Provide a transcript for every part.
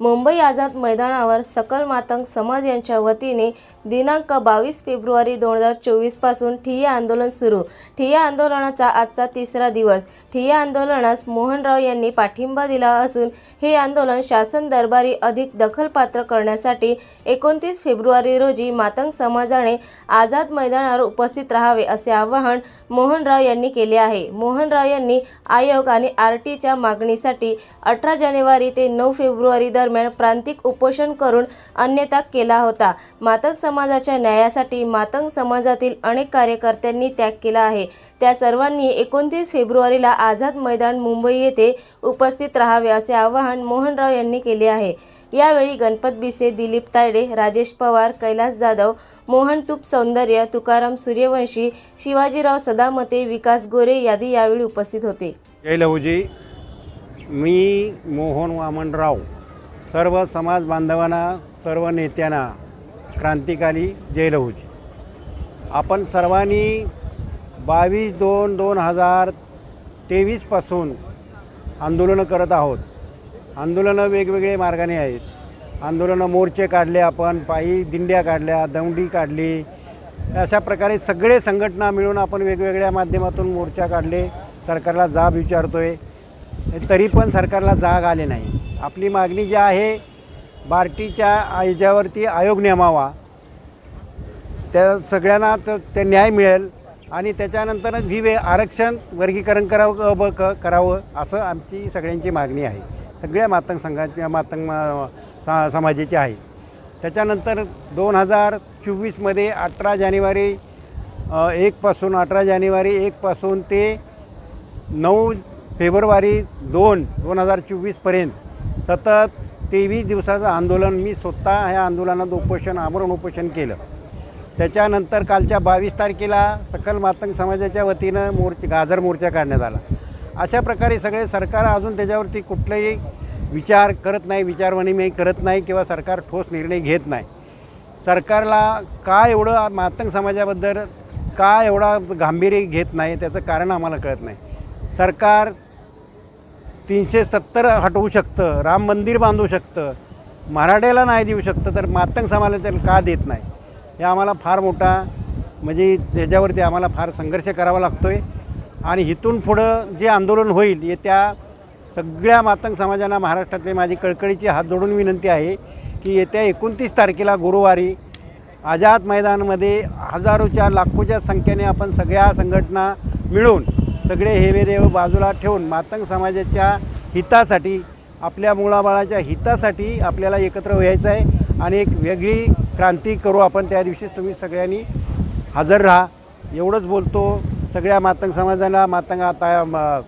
मुंबई आझाद मैदानावर सकल मातंग समाज यांच्या वतीने दिनांक बावीस फेब्रुवारी दोन हजार चोवीसपासून ठिय्या आंदोलन सुरू. ठिय्या आंदोलनाचा आजचा तिसरा दिवस. ठिय्या आंदोलनास मोहनराव यांनी पाठिंबा दिला असून हे आंदोलन शासन दरबारी अधिक दखलपात्र करण्यासाठी एकोणतीस फेब्रुवारी रोजी मातंग समाजाने आझाद मैदानावर उपस्थित राहावे असे आवाहन मोहनराव यांनी केले आहे. मोहनराव यांनी आयोग आणि आर टीच्या मागणीसाठी अठरा जानेवारी ते नऊ फेब्रुवारी दरम्यान दरम्यान प्रांतिक उपोषण करून अन्यथा केला होता. मातंग समाजाच्या न्यायासाठी मातंग समाजातील अनेक कार्यकर्त्यांनी त्याग केला आहे. त्या सर्वांनी एकोणतीस फेब्रुवारीला आझाद मैदान मुंबई येथे उपस्थित राहावे असे आवाहन मोहनराव यांनी केले आहे. यावेळी गणपत बिसे दिलीप तायडे राजेश पवार कैलास जाधव मोहन तुप सौंदर्य तुकाराम सूर्यवंशी शिवाजीराव सदामते विकास गोरे यादी यावेळी उपस्थित होते. जय लहूजी. मी मोहन वामनराव सर्व समाज बांधवांना सर्व नेत्यांना क्रांतिकारी जयलहूज आपण सर्वांनी बावीस दोन दोन हजार तेवीसपासून आंदोलनं करत आहोत. आंदोलनं वेगवेगळे मार्गाने आहेत. आंदोलनं मोर्चे काढले आपण पायी दिंड्या काढल्या दौंडी काढली. अशा प्रकारे सगळे संघटना मिळून आपण वेगवेगळ्या माध्यमातून मोर्चा काढले. सरकारला जाब विचारतो आहे तरी पण सरकारला जाग आले नाही. आपली मागणी जी आहे बार्टीच्या याच्यावरती आयोग नेमावा. त्या सगळ्यांना ते न्याय मिळेल आणि त्याच्यानंतरच ही वे आरक्षण वर्गीकरण करावं ब क करावं असं आमची सगळ्यांची मागणी आहे. सगळ्या मातंग संघाच्या मातंग सा समाजाची आहे. त्याच्यानंतर दोन हजार चोवीसमध्ये अठरा जानेवारी एकपासून अठरा जानेवारी एकपासून ते नऊ फेब्रुवारी दोन दोन हजार चोवीसपर्यंत सतत तेवीस दिवसाचं आंदोलन मी स्वतः ह्या आंदोलनात उपोषण आमरण उपोषण केलं. त्याच्यानंतर कालच्या बावीस तारखेला सकल मातंग समाजाच्या वतीनं मोर्चे गाजर मोर्चा काढण्यात आला. अशा प्रकारे सगळे सरकार अजून त्याच्यावरती कुठलाही विचार करत नाही विचारविनिमय करत नाही किंवा सरकार ठोस निर्णय घेत नाही. सरकारला का एवढं मातंग समाजाबद्दल का एवढा गांभीर्य घेत नाही त्याचं कारण आम्हाला कळत नाही. सरकार तीनशे सत्तर हटवू शकतं राम मंदिर बांधू शकतं मराठ्याला नाही देऊ शकतं तर मातंग समाजाला का देत नाही? हे आम्हाला फार मोठा म्हणजे ह्याच्यावरती आम्हाला फार संघर्ष करावा लागतो आहे आणि इथून पुढं जे आंदोलन होईल येत्या सगळ्या मातंग समाजांना महाराष्ट्रातले माझी कळकळीची हात जोडून विनंती आहे की येत्या एकोणतीस तारखेला गुरुवारी आझाद मैदानमध्ये हजारोच्या लाखोच्या संख्येने आपण सगळ्या संघटना मिळून सगळे हेवेदेव बाजूला ठेवून मातंग समाजाच्या हितासाठी आपल्या मुलाबाळाच्या हितासाठी आपल्याला एकत्र व्हायचं आहे आणि एक वेगळी क्रांती करू आपण त्या दिवशी. तुम्ही सगळ्यांनी हजर राहा. एवढंच बोलतो सगळ्या मातंग समाजाला मातंग आता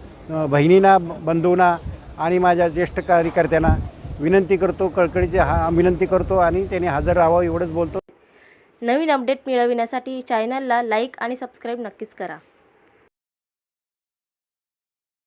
बहिणींना बंधूंना आणि माझ्या ज्येष्ठ कार्यकर्त्यांना विनंती करतो कळकळीची हा विनंती करतो आणि त्यांनी हजर राहावं एवढंच बोलतो. नवीन अपडेट मिळविण्यासाठी चॅनलला लाईक आणि सबस्क्राईब नक्कीच करा.